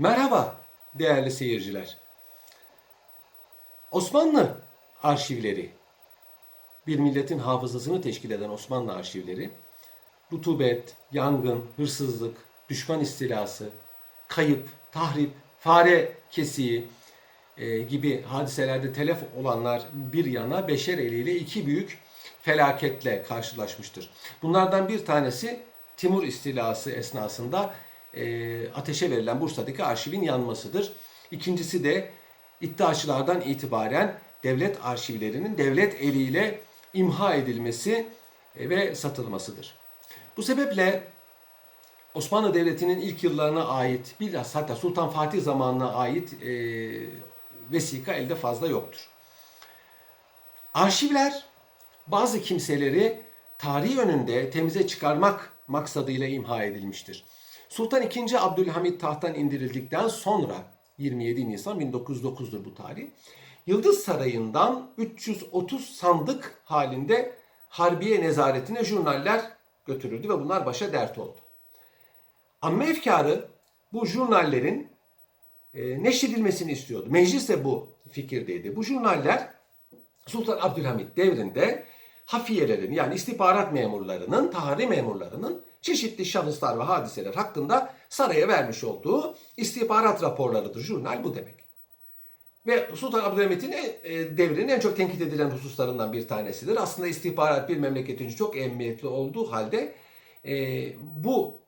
Merhaba değerli seyirciler. Osmanlı arşivleri, bir milletin hafızasını teşkil eden Osmanlı arşivleri, rutubet, yangın, hırsızlık, düşman istilası, kayıp, tahrip, fare kesiği e, gibi hadiselerde telef olanlar bir yana beşer eliyle iki büyük felaketle karşılaşmıştır. Bunlardan bir tanesi Timur istilası esnasında e, ateşe verilen Bursa'daki arşivin yanmasıdır. İkincisi de iddiaçılardan itibaren devlet arşivlerinin devlet eliyle imha edilmesi e, ve satılmasıdır. Bu sebeple Osmanlı Devleti'nin ilk yıllarına ait, biraz hatta Sultan Fatih zamanına ait e, vesika elde fazla yoktur. Arşivler bazı kimseleri tarih önünde temize çıkarmak maksadıyla imha edilmiştir. Sultan II. Abdülhamit tahttan indirildikten sonra 27 Nisan 1909'dur bu tarih. Yıldız Sarayı'ndan 330 sandık halinde Harbiye nezaretine jurnaller götürüldü ve bunlar başa dert oldu. Amme efkarı bu jurnallerin e, neşredilmesini istiyordu. Meclis de bu fikirdeydi. Bu jurnaller Sultan Abdülhamit devrinde hafiyelerin yani istihbarat memurlarının, tahri memurlarının çeşitli şahıslar ve hadiseler hakkında saraya vermiş olduğu istihbarat raporlarıdır. Jurnal bu demek. Ve Sultan Abdülhamit'in e, devrinin en çok tenkit edilen hususlarından bir tanesidir. Aslında istihbarat bir memleketin çok emniyetli olduğu halde e, bu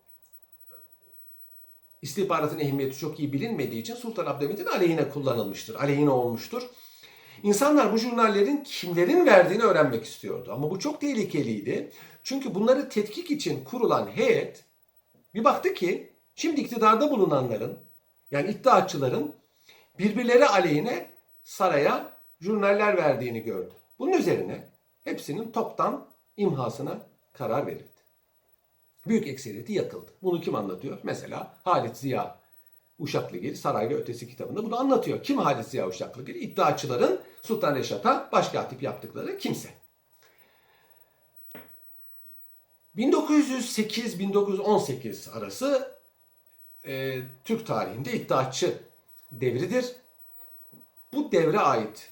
istihbaratın ehemmiyeti çok iyi bilinmediği için Sultan Abdülhamit'in aleyhine kullanılmıştır, aleyhine olmuştur. İnsanlar bu jurnallerin kimlerin verdiğini öğrenmek istiyordu. Ama bu çok tehlikeliydi. Çünkü bunları tetkik için kurulan heyet bir baktı ki şimdi iktidarda bulunanların yani iddiaçıların birbirleri aleyhine saraya jurnaller verdiğini gördü. Bunun üzerine hepsinin toptan imhasına karar verildi. Büyük ekseriyeti yakıldı. Bunu kim anlatıyor? Mesela Halit Ziya Uşaklıgil Saray ve Ötesi kitabında bunu anlatıyor. Kim Halit Ziya Uşaklıgil? İddiaçıların Sultan Reşat'a başkatip yaptıkları kimse. 1908-1918 arası e, Türk tarihinde iddiaçı devridir. Bu devre ait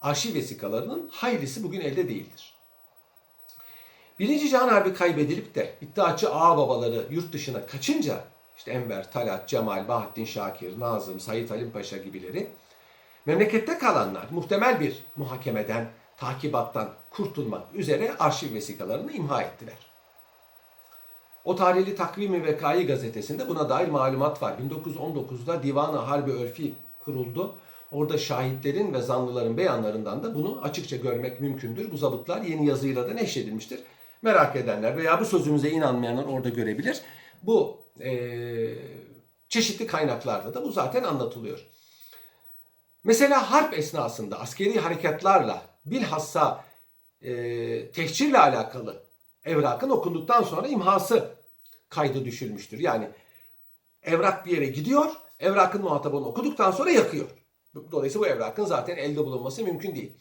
arşiv vesikalarının haylisi bugün elde değildir. Birinci Cihan Harbi kaybedilip de iddiaçı ağa babaları yurt dışına kaçınca işte Enver, Talat, Cemal, Bahattin Şakir, Nazım, Said Halim Paşa gibileri memlekette kalanlar muhtemel bir muhakemeden, takibattan kurtulmak üzere arşiv vesikalarını imha ettiler. O tarihli Takvimi Vekai gazetesinde buna dair malumat var. 1919'da Divan-ı Harbi Örfi kuruldu. Orada şahitlerin ve zanlıların beyanlarından da bunu açıkça görmek mümkündür. Bu zabıtlar yeni yazıyla da neşredilmiştir. Merak edenler veya bu sözümüze inanmayanlar orada görebilir. Bu e, çeşitli kaynaklarda da bu zaten anlatılıyor. Mesela harp esnasında askeri harekatlarla bilhassa e, tehcirle alakalı evrakın okunduktan sonra imhası kaydı düşülmüştür. Yani evrak bir yere gidiyor, evrakın muhatabını okuduktan sonra yakıyor. Dolayısıyla bu evrakın zaten elde bulunması mümkün değil.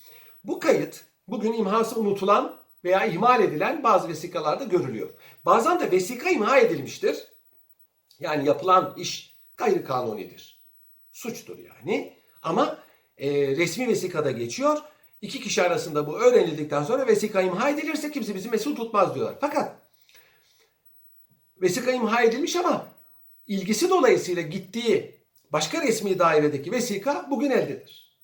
Bu kayıt bugün imhası unutulan veya ihmal edilen bazı vesikalarda görülüyor. Bazen de vesika imha edilmiştir. Yani yapılan iş gayri kanunidir. Suçtur yani. Ama e, resmi vesikada geçiyor. İki kişi arasında bu öğrenildikten sonra vesika imha edilirse kimse bizi mesul tutmaz diyorlar. Fakat vesika imha edilmiş ama ilgisi dolayısıyla gittiği başka resmi dairedeki vesika bugün eldedir.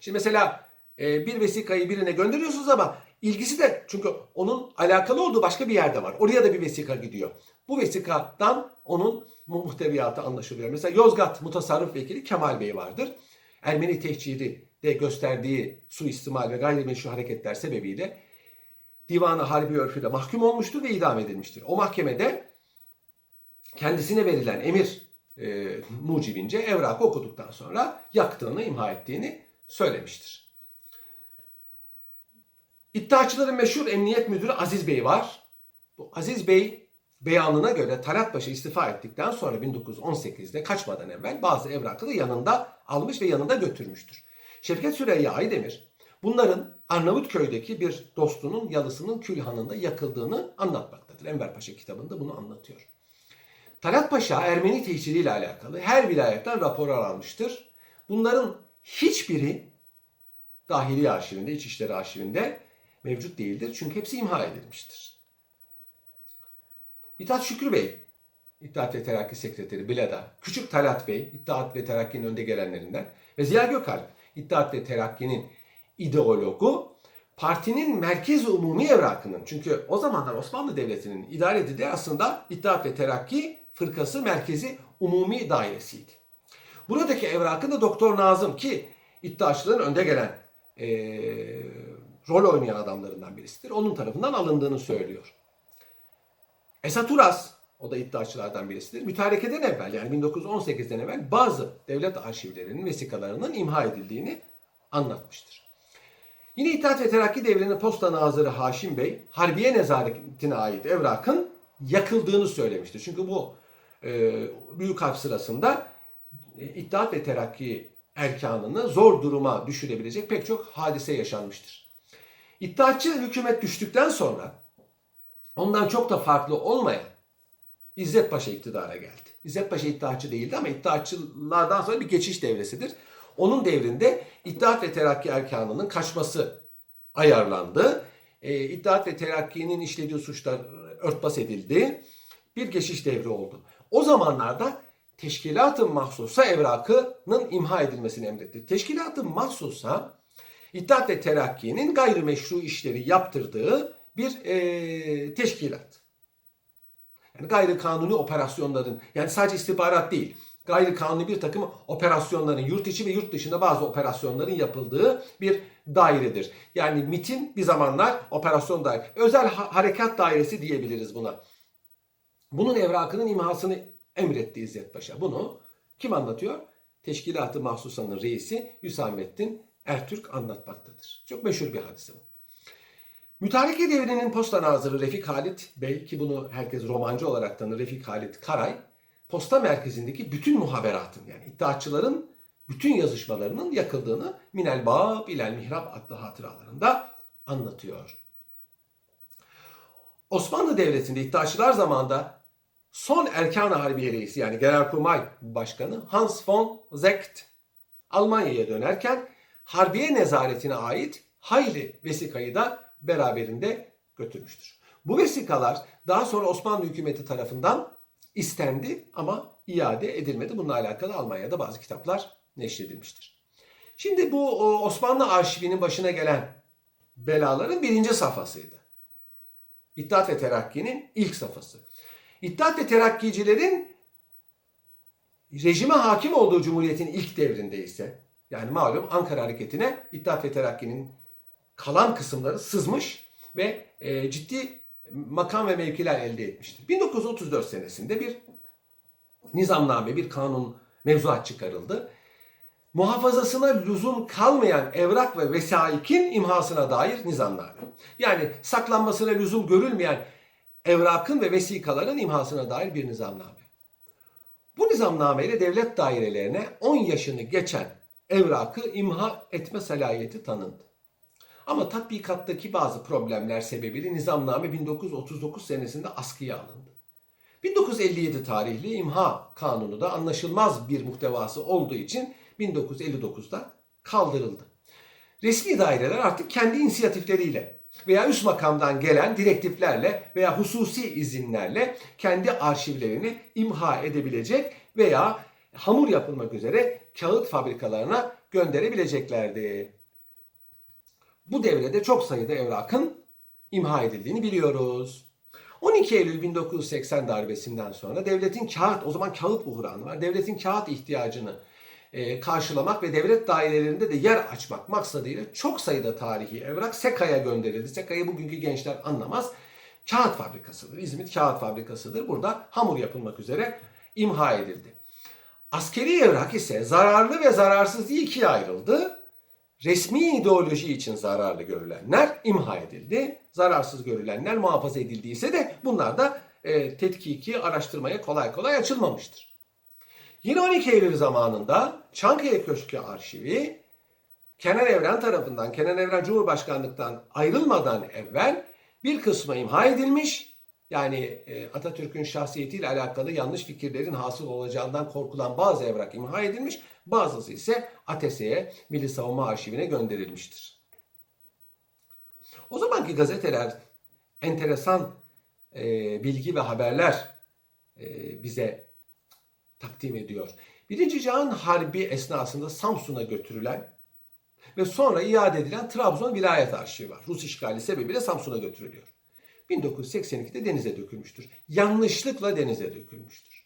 Şimdi mesela e, bir vesikayı birine gönderiyorsunuz ama ilgisi de çünkü onun alakalı olduğu başka bir yerde var. Oraya da bir vesika gidiyor. Bu vesikadan onun muhteviyatı anlaşılıyor. Mesela Yozgat Mutasarrıf Vekili Kemal Bey vardır. Ermeni tehciri de gösterdiği suistimal ve gayrimeşru hareketler sebebiyle Divan-ı Harbi Örfü'de mahkum olmuştur ve idam edilmiştir. O mahkemede kendisine verilen emir e, mucibince evrakı okuduktan sonra yaktığını, imha ettiğini söylemiştir. İddiaçıların meşhur emniyet müdürü Aziz Bey var. Bu Aziz Bey beyanına göre Talat Paşa istifa ettikten sonra 1918'de kaçmadan evvel bazı evrakı da yanında almış ve yanında götürmüştür. Şevket Süreyya Aydemir bunların Arnavutköy'deki bir dostunun yalısının külhanında yakıldığını anlatmaktadır. Enver Paşa kitabında bunu anlatıyor. Talat Paşa Ermeni tehciriyle alakalı her vilayetten raporlar almıştır. Bunların hiçbiri Dahiliye Arşivinde, İçişleri Arşivinde mevcut değildir. Çünkü hepsi imha edilmiştir. Mithat Şükrü Bey, İttihat ve Terakki Sekreteri Bilada, Küçük Talat Bey, İttihat ve Terakki'nin önde gelenlerinden ve Ziya Gökalp, İttihat ve Terakki'nin ideologu, partinin merkez umumi evrakının, çünkü o zamanlar Osmanlı Devleti'nin idare edildiği aslında İttihat ve Terakki fırkası merkezi umumi dairesiydi. Buradaki evrakın da Doktor Nazım ki iddiaçıların önde gelen eee, rol oynayan adamlarından birisidir. Onun tarafından alındığını söylüyor. Esat Uras, o da iddiaçılardan birisidir. Mütarekeden evvel yani 1918'den evvel bazı devlet arşivlerinin vesikalarının imha edildiğini anlatmıştır. Yine İttihat ve Terakki devrinin posta nazırı Haşim Bey, Harbiye Nezaretine ait evrakın yakıldığını söylemiştir. Çünkü bu e, büyük harp sırasında e, İttihat ve Terakki erkanını zor duruma düşürebilecek pek çok hadise yaşanmıştır. İttihatçı hükümet düştükten sonra ondan çok da farklı olmayan İzzet Paşa iktidara geldi. İzzet Paşa iddiatçı değildi ama iddiatçılardan sonra bir geçiş devresidir. Onun devrinde İttihat ve Terakki erkanının kaçması ayarlandı. E, İttihat ve Terakki'nin işlediği suçlar örtbas edildi. Bir geçiş devri oldu. O zamanlarda Teşkilat-ı Mahsusa evrakının imha edilmesini emretti. Teşkilat-ı Mahsusa İttihat ve Terakki'nin gayrimeşru işleri yaptırdığı bir e, teşkilat. Gayri kanuni operasyonların yani sadece istihbarat değil gayri kanuni bir takım operasyonların yurt içi ve yurt dışında bazı operasyonların yapıldığı bir dairedir. Yani MIT'in bir zamanlar operasyon daire, özel ha- harekat dairesi diyebiliriz buna. Bunun evrakının imhasını emretti İzzet Paşa. Bunu kim anlatıyor? Teşkilat-ı Mahsusa'nın reisi Hüsamettin Ertürk anlatmaktadır. Çok meşhur bir hadise bu. Mütareke devrinin posta nazırı Refik Halit Bey ki bunu herkes romancı olarak tanır Refik Halit Karay posta merkezindeki bütün muhaberatın yani iddiatçıların bütün yazışmalarının yakıldığını Minel Bab ilel Mihrab adlı hatıralarında anlatıyor. Osmanlı Devleti'nde iddiaçılar zamanında son Erkan-ı Harbiye reisi yani Genelkurmay Başkanı Hans von Zecht Almanya'ya dönerken Harbiye Nezaretine ait hayli vesikayı da beraberinde götürmüştür. Bu vesikalar daha sonra Osmanlı hükümeti tarafından istendi ama iade edilmedi. Bununla alakalı Almanya'da bazı kitaplar neşredilmiştir. Şimdi bu Osmanlı arşivinin başına gelen belaların birinci safhasıydı. İttihat ve Terakki'nin ilk safhası. İttihat ve Terakkicilerin rejime hakim olduğu cumhuriyetin ilk devrinde ise yani malum Ankara hareketine İttihat ve Terakki'nin kalan kısımları sızmış ve e, ciddi makam ve mevkiler elde etmiştir. 1934 senesinde bir nizamname, bir kanun mevzuat çıkarıldı. Muhafazasına lüzum kalmayan evrak ve vesaikin imhasına dair nizamname. Yani saklanmasına lüzum görülmeyen evrakın ve vesikaların imhasına dair bir nizamname. Bu nizamname ile devlet dairelerine 10 yaşını geçen evrakı imha etme salayeti tanındı. Ama tatbikattaki bazı problemler sebebiyle nizamname 1939 senesinde askıya alındı. 1957 tarihli imha kanunu da anlaşılmaz bir muhtevası olduğu için 1959'da kaldırıldı. Resmi daireler artık kendi inisiyatifleriyle veya üst makamdan gelen direktiflerle veya hususi izinlerle kendi arşivlerini imha edebilecek veya hamur yapılmak üzere kağıt fabrikalarına gönderebileceklerdi. Bu devrede çok sayıda evrakın imha edildiğini biliyoruz. 12 Eylül 1980 darbesinden sonra devletin kağıt, o zaman kağıt buhranı var. Devletin kağıt ihtiyacını e, karşılamak ve devlet dairelerinde de yer açmak maksadıyla çok sayıda tarihi evrak SEKA'ya gönderildi. SEKA'yı bugünkü gençler anlamaz. Kağıt fabrikasıdır. İzmit Kağıt Fabrikası'dır. Burada hamur yapılmak üzere imha edildi. Askeri evrak ise zararlı ve zararsız diye ikiye ayrıldı. Resmi ideoloji için zararlı görülenler imha edildi. Zararsız görülenler muhafaza edildiyse de bunlar da e, tetkiki araştırmaya kolay kolay açılmamıştır. Yine 12 Eylül zamanında Çankaya Köşkü Arşivi Kenan Evren tarafından, Kenan Evren Cumhurbaşkanlıktan ayrılmadan evvel bir kısmı imha edilmiş, yani e, Atatürk'ün şahsiyetiyle alakalı yanlış fikirlerin hasıl olacağından korkulan bazı evrak imha edilmiş, bazısı ise ATS'ye, Milli Savunma Arşivine gönderilmiştir. O zamanki gazeteler enteresan e, bilgi ve haberler e, bize takdim ediyor. Birinci Cihan Harbi esnasında Samsun'a götürülen ve sonra iade edilen Trabzon Vilayet Arşivi var. Rus işgali sebebiyle Samsun'a götürülüyor. 1982'de denize dökülmüştür. Yanlışlıkla denize dökülmüştür.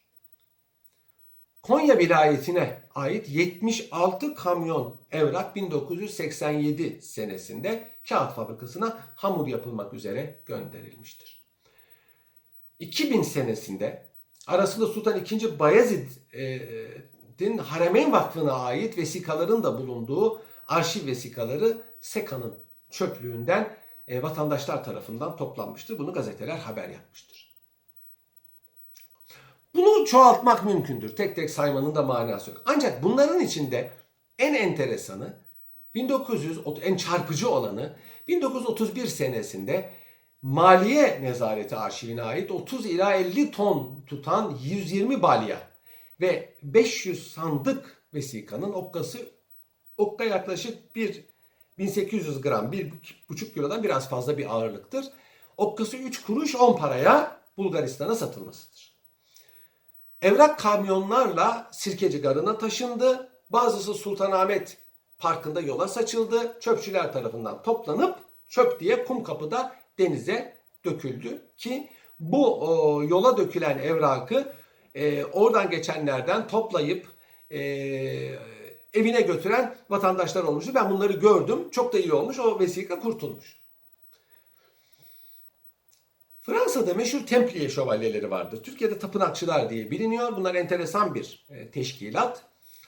Konya vilayetine ait 76 kamyon evrak 1987 senesinde kağıt fabrikasına hamur yapılmak üzere gönderilmiştir. 2000 senesinde arasında Sultan II. Bayezid'in Haremeyn Vakfı'na ait vesikaların da bulunduğu arşiv vesikaları Seka'nın çöplüğünden e, vatandaşlar tarafından toplanmıştır. Bunu gazeteler haber yapmıştır. Bunu çoğaltmak mümkündür. Tek tek saymanın da manası yok. Ancak bunların içinde en enteresanı 1900 en çarpıcı olanı 1931 senesinde Maliye Nezareti Arşivine ait 30 ila 50 ton tutan 120 balya ve 500 sandık vesikanın okkası okka yaklaşık 1 1800 gram, 1,5 kilodan biraz fazla bir ağırlıktır. Okkası 3 kuruş 10 paraya Bulgaristan'a satılmasıdır. Evrak kamyonlarla Sirkeci Garı'na taşındı. Bazısı Sultanahmet Parkı'nda yola saçıldı. Çöpçüler tarafından toplanıp çöp diye Kumkapı'da denize döküldü. Ki bu o, yola dökülen evrakı e, oradan geçenlerden toplayıp e, evine götüren vatandaşlar olmuştu. Ben bunları gördüm. Çok da iyi olmuş. O vesika kurtulmuş. Fransa'da meşhur Templiye şövalyeleri vardır. Türkiye'de tapınakçılar diye biliniyor. Bunlar enteresan bir e, teşkilat.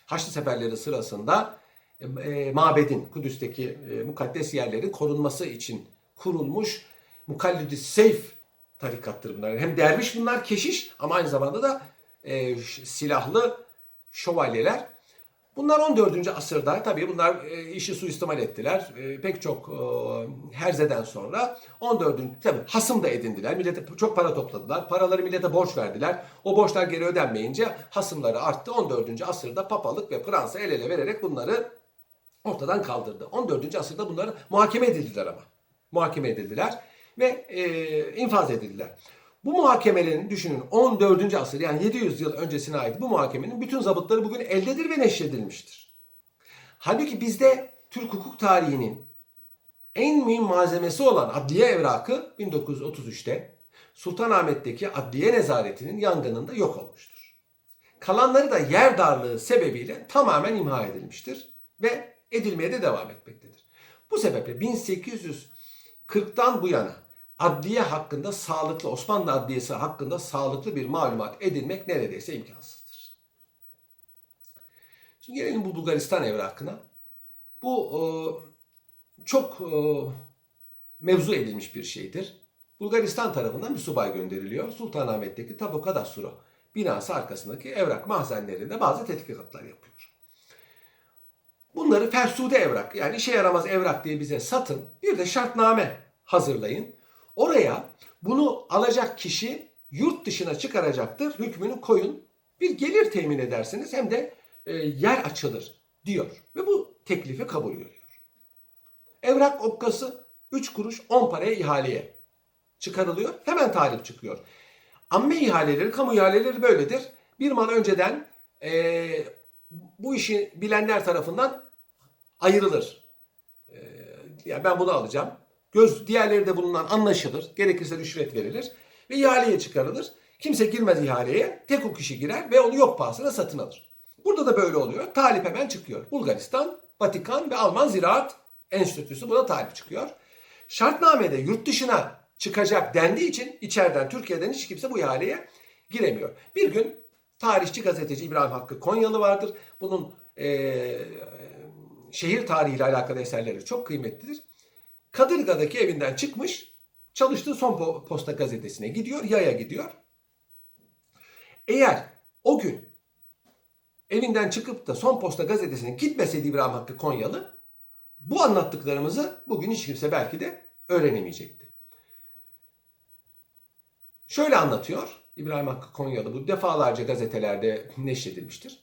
Haçlı seferleri sırasında e, e, mabedin, Kudüs'teki e, mukaddes yerlerin korunması için kurulmuş mukallidi seyf tarikattır bunlar. Hem derviş bunlar keşiş ama aynı zamanda da e, silahlı şövalyeler. Bunlar 14. asırda tabii bunlar e, işi suistimal ettiler. E, pek çok e, herzeden sonra 14. tabii hasım da edindiler. Millete çok para topladılar. Paraları millete borç verdiler. O borçlar geri ödenmeyince hasımları arttı. 14. asırda papalık ve Fransa el ele vererek bunları ortadan kaldırdı. 14. asırda bunları muhakeme edildiler ama. Muhakeme edildiler ve infaz edildiler. Bu muhakemelerin düşünün 14. asır yani 700 yıl öncesine ait bu muhakemenin bütün zabıtları bugün eldedir ve neşredilmiştir. Halbuki bizde Türk hukuk tarihinin en mühim malzemesi olan adliye evrakı 1933'te Sultanahmet'teki adliye nezaretinin yangınında yok olmuştur. Kalanları da yer darlığı sebebiyle tamamen imha edilmiştir ve edilmeye de devam etmektedir. Bu sebeple 1840'tan bu yana adliye hakkında sağlıklı, Osmanlı Adliyesi hakkında sağlıklı bir malumat edinmek neredeyse imkansızdır. Şimdi gelelim bu Bulgaristan evrakına. Bu e, çok e, mevzu edilmiş bir şeydir. Bulgaristan tarafından bir subay gönderiliyor. Sultanahmet'teki Tabu Kadastro binası arkasındaki evrak mahzenlerinde bazı tetkikatlar yapıyor. Bunları fersude evrak yani işe yaramaz evrak diye bize satın. Bir de şartname hazırlayın. Oraya bunu alacak kişi yurt dışına çıkaracaktır. Hükmünü koyun. Bir gelir temin edersiniz hem de e, yer açılır diyor. Ve bu teklifi kabul görüyor. Evrak okkası 3 kuruş 10 paraya ihaleye çıkarılıyor. Hemen talip çıkıyor. Amme ihaleleri, kamu ihaleleri böyledir. Bir mal önceden e, bu işi bilenler tarafından ayrılır. E, yani ben bunu alacağım. Göz diğerleri de bundan anlaşılır. Gerekirse rüşvet verilir ve ihaleye çıkarılır. Kimse girmez ihaleye. Tek o kişi girer ve onu yok pahasına satın alır. Burada da böyle oluyor. Talip hemen çıkıyor. Bulgaristan, Vatikan ve Alman Ziraat Enstitüsü buna talip çıkıyor. Şartnamede yurt dışına çıkacak dendiği için içeriden Türkiye'den hiç kimse bu ihaleye giremiyor. Bir gün tarihçi gazeteci İbrahim Hakkı Konyalı vardır. Bunun e, şehir tarihiyle alakalı eserleri çok kıymetlidir. Kadırga'daki evinden çıkmış, çalıştığı son posta gazetesine gidiyor, yaya gidiyor. Eğer o gün evinden çıkıp da son posta gazetesine gitmeseydi İbrahim Hakkı Konyalı, bu anlattıklarımızı bugün hiç kimse belki de öğrenemeyecekti. Şöyle anlatıyor İbrahim Hakkı Konyalı bu defalarca gazetelerde neşredilmiştir.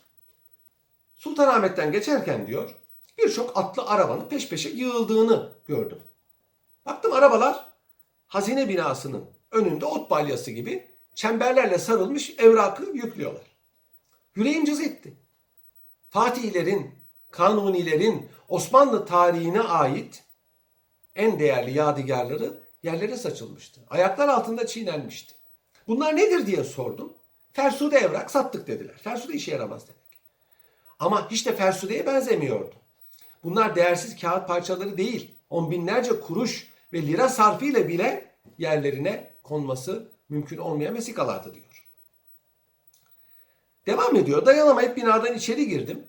Sultanahmet'ten geçerken diyor birçok atlı arabanın peş peşe yığıldığını gördüm. Baktım arabalar hazine binasının önünde ot balyası gibi çemberlerle sarılmış evrakı yüklüyorlar. Yüreğim cız etti. Fatihlerin, Kanunilerin Osmanlı tarihine ait en değerli yadigarları yerlere saçılmıştı. Ayaklar altında çiğnenmişti. Bunlar nedir diye sordum. Fersude evrak sattık dediler. Fersude işe yaramaz demek. Ama hiç de Fersude'ye benzemiyordu. Bunlar değersiz kağıt parçaları değil. On binlerce kuruş ve lira sarfıyla bile yerlerine konması mümkün olmayan vesikalardı diyor. Devam ediyor. Dayanamayıp binadan içeri girdim.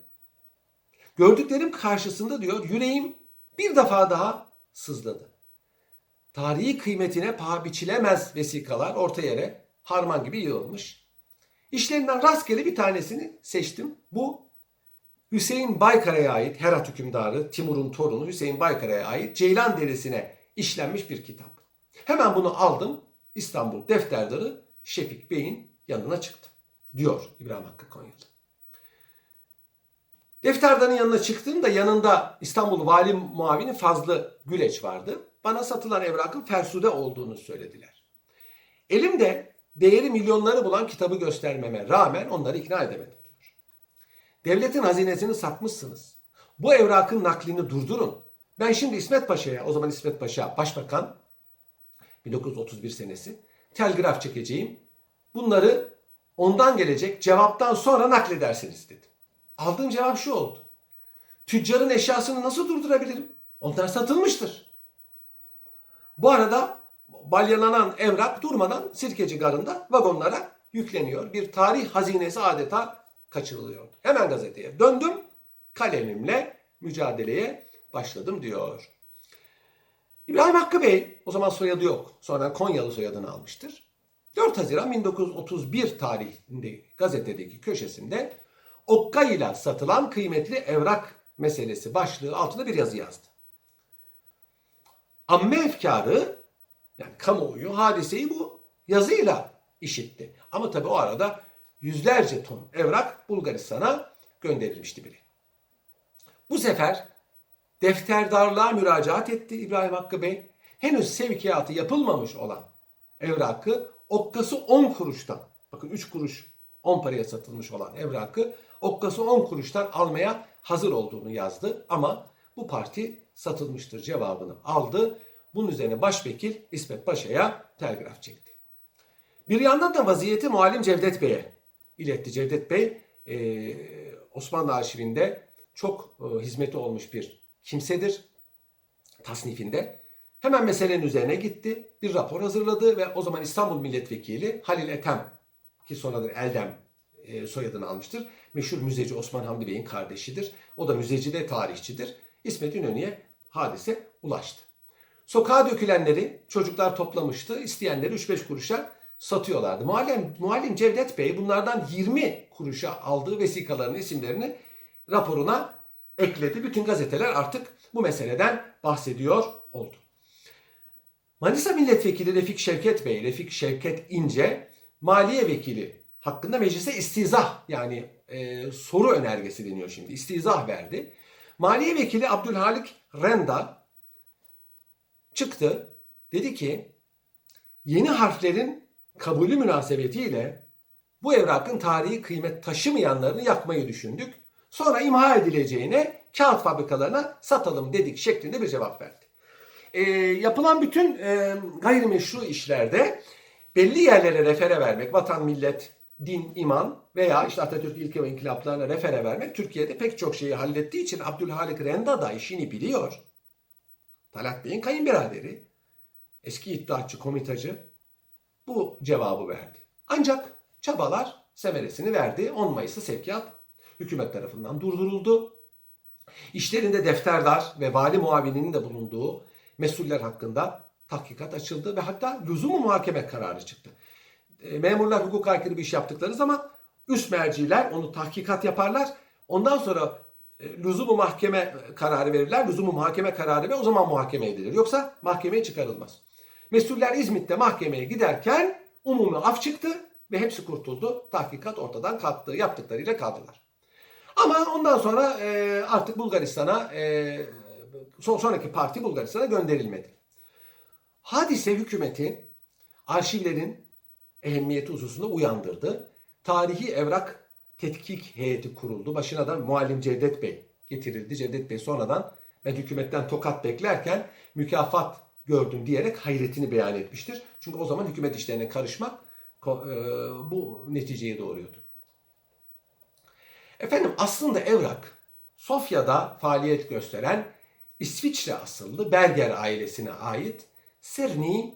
Gördüklerim karşısında diyor yüreğim bir defa daha sızladı. Tarihi kıymetine paha biçilemez vesikalar orta yere harman gibi yığılmış. İşlerinden rastgele bir tanesini seçtim. Bu Hüseyin Baykara'ya ait Herat hükümdarı Timur'un torunu Hüseyin Baykara'ya ait Ceylan Deresi'ne işlenmiş bir kitap. Hemen bunu aldım. İstanbul Defterdarı Şefik Bey'in yanına çıktım. Diyor İbrahim Hakkı Konyalı. Defterdanın yanına çıktım da yanında İstanbul Vali Muavini Fazlı Güleç vardı. Bana satılan evrakın Fersude olduğunu söylediler. Elimde değeri milyonları bulan kitabı göstermeme rağmen onları ikna edemedim diyor. Devletin hazinesini satmışsınız. Bu evrakın naklini durdurun. Ben şimdi İsmet Paşa'ya, o zaman İsmet Paşa başbakan, 1931 senesi, telgraf çekeceğim. Bunları ondan gelecek cevaptan sonra nakledersiniz dedi. Aldığım cevap şu oldu. Tüccarın eşyasını nasıl durdurabilirim? Onlar satılmıştır. Bu arada balyalanan evrak durmadan Sirkeci Garı'nda vagonlara yükleniyor. Bir tarih hazinesi adeta kaçırılıyordu. Hemen gazeteye döndüm. Kalemimle mücadeleye başladım diyor. İbrahim Hakkı Bey, o zaman soyadı yok. Sonra Konyalı soyadını almıştır. 4 Haziran 1931 tarihinde gazetedeki köşesinde Okka ile satılan kıymetli evrak meselesi başlığı altında bir yazı yazdı. Amme efkarı yani kamuoyu hadiseyi bu yazıyla işitti. Ama tabi o arada yüzlerce ton evrak Bulgaristan'a gönderilmişti bile. Bu sefer defterdarlığa müracaat etti İbrahim Hakkı Bey. Henüz sevkiyatı yapılmamış olan evrakı okkası 10 kuruştan, bakın 3 kuruş 10 paraya satılmış olan evrakı okkası 10 kuruştan almaya hazır olduğunu yazdı. Ama bu parti satılmıştır cevabını aldı. Bunun üzerine başvekil İsmet Paşa'ya telgraf çekti. Bir yandan da vaziyeti muallim Cevdet Bey'e iletti. Cevdet Bey e, Osmanlı arşivinde çok e, hizmeti olmuş bir kimsedir tasnifinde. Hemen meselenin üzerine gitti. Bir rapor hazırladı ve o zaman İstanbul Milletvekili Halil Ethem ki sonradan Eldem e, soyadını almıştır. Meşhur müzeci Osman Hamdi Bey'in kardeşidir. O da müzeci de tarihçidir. İsmet İnönü'ye hadise ulaştı. Sokağa dökülenleri çocuklar toplamıştı. İsteyenleri 3-5 kuruşa satıyorlardı. Muallim, Muallim Cevdet Bey bunlardan 20 kuruşa aldığı vesikaların isimlerini raporuna ekledi. Bütün gazeteler artık bu meseleden bahsediyor oldu. Manisa Milletvekili Refik Şevket Bey, Refik Şevket İnce, Maliye Vekili hakkında meclise istizah yani e, soru önergesi deniyor şimdi. İstizah verdi. Maliye Vekili Abdülhalik Renda çıktı. Dedi ki yeni harflerin kabulü münasebetiyle bu evrakın tarihi kıymet taşımayanlarını yakmayı düşündük. Sonra imha edileceğine kağıt fabrikalarına satalım dedik şeklinde bir cevap verdi. E, yapılan bütün e, gayrimeşru işlerde belli yerlere refere vermek, vatan, millet, din, iman veya işte Atatürk ilke ve inkılaplarına refere vermek Türkiye'de pek çok şeyi hallettiği için Abdülhalik Renda da işini biliyor. Talat Bey'in kayınbiraderi, eski iddiatçı, komitacı bu cevabı verdi. Ancak çabalar semeresini verdi. 10 Mayıs'ta sevkiyat hükümet tarafından durduruldu. İşlerinde defterdar ve vali muavininin de bulunduğu mesuller hakkında tahkikat açıldı ve hatta lüzumu muhakeme kararı çıktı. E, memurlar hukuk aykırı bir iş yaptıkları zaman üst merciler onu tahkikat yaparlar. Ondan sonra e, lüzumu mahkeme kararı verirler. Lüzumu muhakeme kararı ve o zaman muhakeme edilir. Yoksa mahkemeye çıkarılmaz. Mesuller İzmit'te mahkemeye giderken umumi af çıktı ve hepsi kurtuldu. Tahkikat ortadan kalktı. Yaptıklarıyla kaldılar. Ama ondan sonra e, artık Bulgaristan'a e, son sonraki parti Bulgaristan'a gönderilmedi. Hadise hükümeti arşivlerin ehemmiyeti hususunda uyandırdı. Tarihi evrak tetkik heyeti kuruldu. Başına da muallim Cevdet Bey getirildi. Cevdet Bey sonradan ben hükümetten tokat beklerken mükafat gördüm diyerek hayretini beyan etmiştir. Çünkü o zaman hükümet işlerine karışmak e, bu neticeye doğuruyordu. Efendim aslında evrak Sofya'da faaliyet gösteren İsviçre asıllı Berger ailesine ait Serni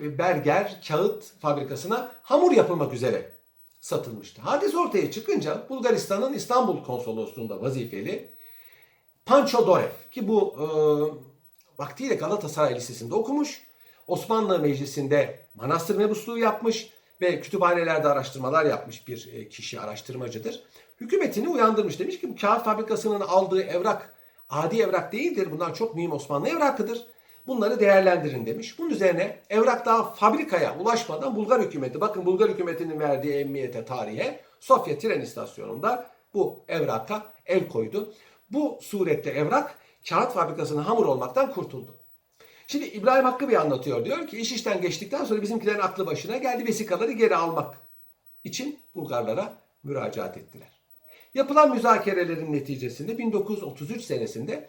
Berger kağıt fabrikasına hamur yapılmak üzere satılmıştı. Hadis ortaya çıkınca Bulgaristan'ın İstanbul konsolosluğunda vazifeli Pancho Dorev ki bu e, vaktiyle Galatasaray Lisesi'nde okumuş. Osmanlı Meclisi'nde manastır mebusluğu yapmış ve kütüphanelerde araştırmalar yapmış bir e, kişi araştırmacıdır. Hükümetini uyandırmış demiş ki bu kağıt fabrikasının aldığı evrak adi evrak değildir. Bunlar çok mühim Osmanlı evrakıdır. Bunları değerlendirin demiş. Bunun üzerine evrak daha fabrikaya ulaşmadan Bulgar hükümeti, bakın Bulgar hükümetinin verdiği emniyete, tarihe Sofya tren istasyonunda bu evraka el koydu. Bu suretle evrak kağıt fabrikasının hamur olmaktan kurtuldu. Şimdi İbrahim Hakkı Bey anlatıyor. Diyor ki iş işten geçtikten sonra bizimkilerin aklı başına geldi vesikaları geri almak için Bulgarlara müracaat ettiler. Yapılan müzakerelerin neticesinde 1933 senesinde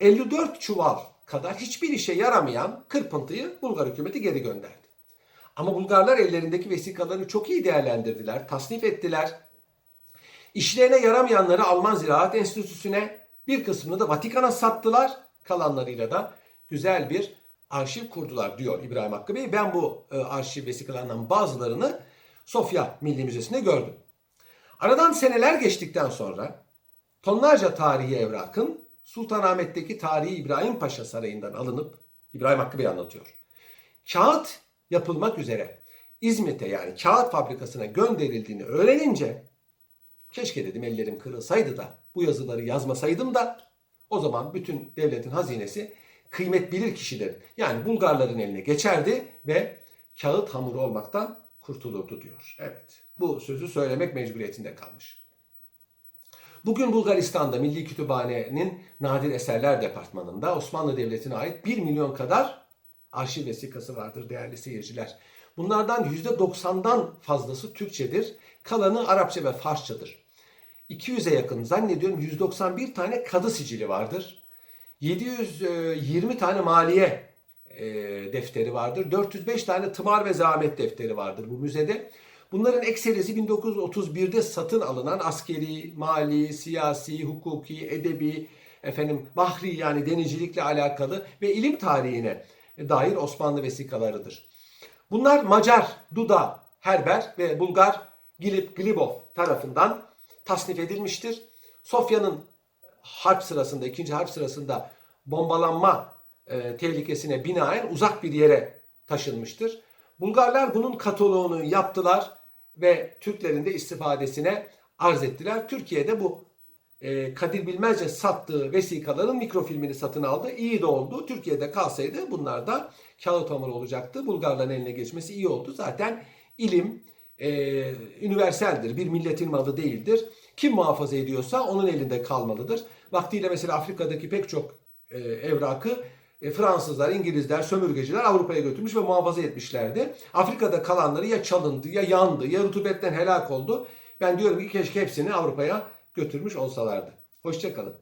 54 çuval kadar hiçbir işe yaramayan kırpıntıyı Bulgar hükümeti geri gönderdi. Ama Bulgarlar ellerindeki vesikaları çok iyi değerlendirdiler, tasnif ettiler. İşlerine yaramayanları Alman Ziraat Enstitüsü'ne, bir kısmını da Vatikan'a sattılar. Kalanlarıyla da güzel bir arşiv kurdular diyor İbrahim Hakkı Bey. Ben bu e, arşiv vesikalarından bazılarını Sofya Milli Müzesi'nde gördüm. Aradan seneler geçtikten sonra tonlarca tarihi evrakın Sultanahmet'teki Tarihi İbrahim Paşa Sarayı'ndan alınıp İbrahim Hakkı Bey anlatıyor. Kağıt yapılmak üzere İzmit'e yani kağıt fabrikasına gönderildiğini öğrenince keşke dedim ellerim kırılsaydı da bu yazıları yazmasaydım da o zaman bütün devletin hazinesi kıymet bilir kişilerin yani Bulgarların eline geçerdi ve kağıt hamuru olmaktan kurtulurdu diyor. Evet bu sözü söylemek mecburiyetinde kalmış. Bugün Bulgaristan'da Milli Kütüphane'nin Nadir Eserler Departmanı'nda Osmanlı Devleti'ne ait 1 milyon kadar arşiv vesikası vardır değerli seyirciler. Bunlardan %90'dan fazlası Türkçedir. Kalanı Arapça ve Farsçadır. 200'e yakın zannediyorum 191 tane kadı sicili vardır. 720 tane maliye e, defteri vardır. 405 tane tımar ve zahmet defteri vardır bu müzede. Bunların ekserisi 1931'de satın alınan askeri, mali, siyasi, hukuki, edebi, efendim bahri yani denizcilikle alakalı ve ilim tarihine dair Osmanlı vesikalarıdır. Bunlar Macar Duda Herber ve Bulgar Gilip Glibov tarafından tasnif edilmiştir. Sofya'nın harp sırasında, ikinci harp sırasında bombalanma e, tehlikesine binaen uzak bir yere taşınmıştır. Bulgarlar bunun kataloğunu yaptılar ve Türklerin de istifadesine arz ettiler. Türkiye'de bu e, Kadir Bilmezce sattığı vesikaların mikrofilmini satın aldı. İyi de oldu. Türkiye'de kalsaydı bunlar da kağıt hamur olacaktı. Bulgarların eline geçmesi iyi oldu. Zaten ilim e, üniverseldir. Bir milletin malı değildir. Kim muhafaza ediyorsa onun elinde kalmalıdır. Vaktiyle mesela Afrika'daki pek çok e, evrakı e, Fransızlar, İngilizler, sömürgeciler Avrupa'ya götürmüş ve muhafaza etmişlerdi. Afrika'da kalanları ya çalındı, ya yandı, ya rutubetten helak oldu. Ben diyorum ki keşke hepsini Avrupa'ya götürmüş olsalardı. Hoşçakalın.